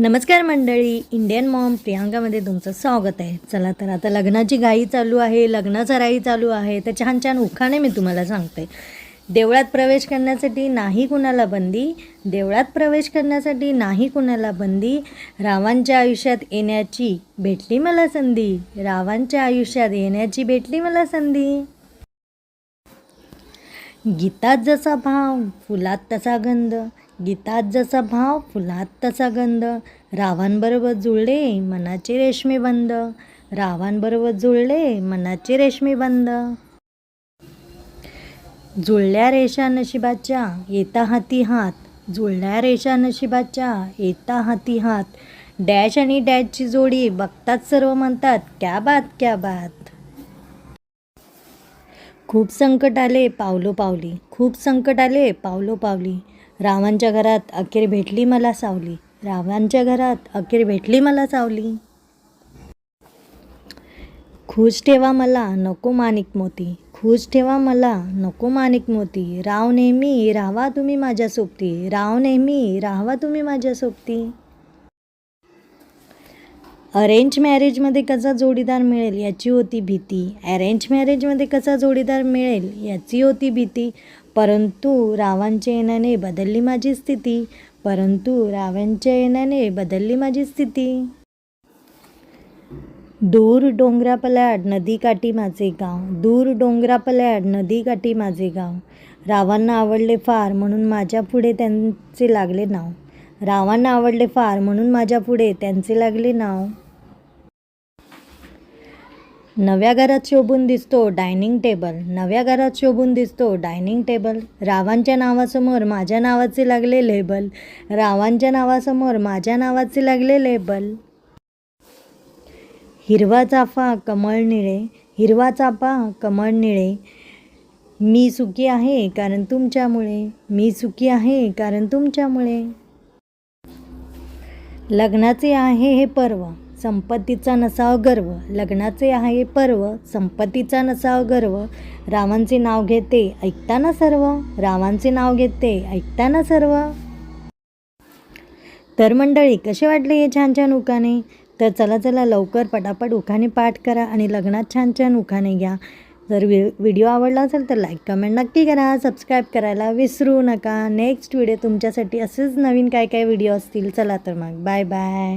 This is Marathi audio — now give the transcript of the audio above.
नमस्कार मंडळी इंडियन मॉम प्रियांकामध्ये तुमचं स्वागत आहे. चला तर आता लग्नाची गाई चालू आहे लग्न राई चालू आहे तर छान छान उखाणे मी तुम्हाला सांगते. देवळात प्रवेश करण्यासाठी नाही कुणाला बंदी देवळात प्रवेश करण्यासाठी नाही कुणाला बंदी रावांच्या आयुष्यात येण्याची भेटली मला संधी रावांच्या आयुष्यात येण्याची भेटली मला संधी. गीतात जसा भाव फुलात तसा गंध गीतात जसा भाव फुलात तसा गंध. रावांबरोबर जुळले मनाचे रेशमी बंद. रावांबरोबर जुळले मनाचे रेशमी बंद. जुळल्या रेषा नशिबाच्या येता हाती हात. जुळल्या रेषा नशिबाच्या येता हाती हात. डॅश आणि डॅशची जोडी बघतात सर्व म्हणतात क्या बात क्या बात. खूप संकट आले पावलो पावली. खूप संकट आले पावलो पावली. रावांच्या घरात अखेर भेटली मला सावली. रावांच्या घरात अखेर भेटली मला सावली. खुश ठेवा मला नको माणिक मोती. खुश ठेवा मला नको माणिक मोती. राव नेहमी राहावा तुम्ही माझ्या सोबती. राव नेहमी राहावा तुम्ही माझ्या सोबती. अरेंज मॅरेजमध्ये कसा जोडीदार मिळेल याची होती भीती. अरेंज मॅरेजमध्ये कसा जोडीदार मिळेल याची होती भीती. परंतु रावांच्या येण्याने बदलली माझी स्थिती. परंतु रावांच्या येण्याने बदलली माझी स्थिती. दूर डोंगरापल्याड नदीकाठी माझे गाव. दूर डोंगरापल्याड नदीकाठी माझे गाव. रावांना आवडले फार म्हणून माझ्या पुढे त्यांचे लागले नाव. रावांना आवडले फार म्हणून माझ्या पुढे त्यांचे लागले नाव. नव्या घरात शोभून दिसतो डायनिंग टेबल. नव्या घरात शोभून दिसतो डायनिंग टेबल. रावांच्या नावासमोर माझ्या नावाचे लागले लेबल. रावांच्या नावासमोर माझ्या नावाचे लागले लेबल. हिरवा चाफा कमळ निळे. हिरवा चाफा कमळ निळे. मी सुखी आहे कारण तुमच्यामुळे. मी सुखी आहे कारण तुमच्यामुळे. लग्नाचे आहे हे पर्व संपत्तीचा नसाव गर्व. लग्नाचे आहे हे पर्व संपत्तीचा नसाव गर्व. रावांचे नाव घेते ऐकताना सर्व. रावांचे नाव घेते ऐकताना सर्व. तर मंडळी कसे वाटले हे छान छान उखाणे? तर चला चला लवकर पटापट उखाणे पाठ करा आणि लग्नात छान छान उखाणे घ्या. जर व्हि व्हिडिओ आवडला असेल तर लाईक कमेंट नक्की करा. सबस्क्राईब करायला विसरू नका. नेक्स्ट व्हिडिओ तुमच्यासाठी असेच नवीन काय काय व्हिडिओ असतील चला तर मग. Bye bye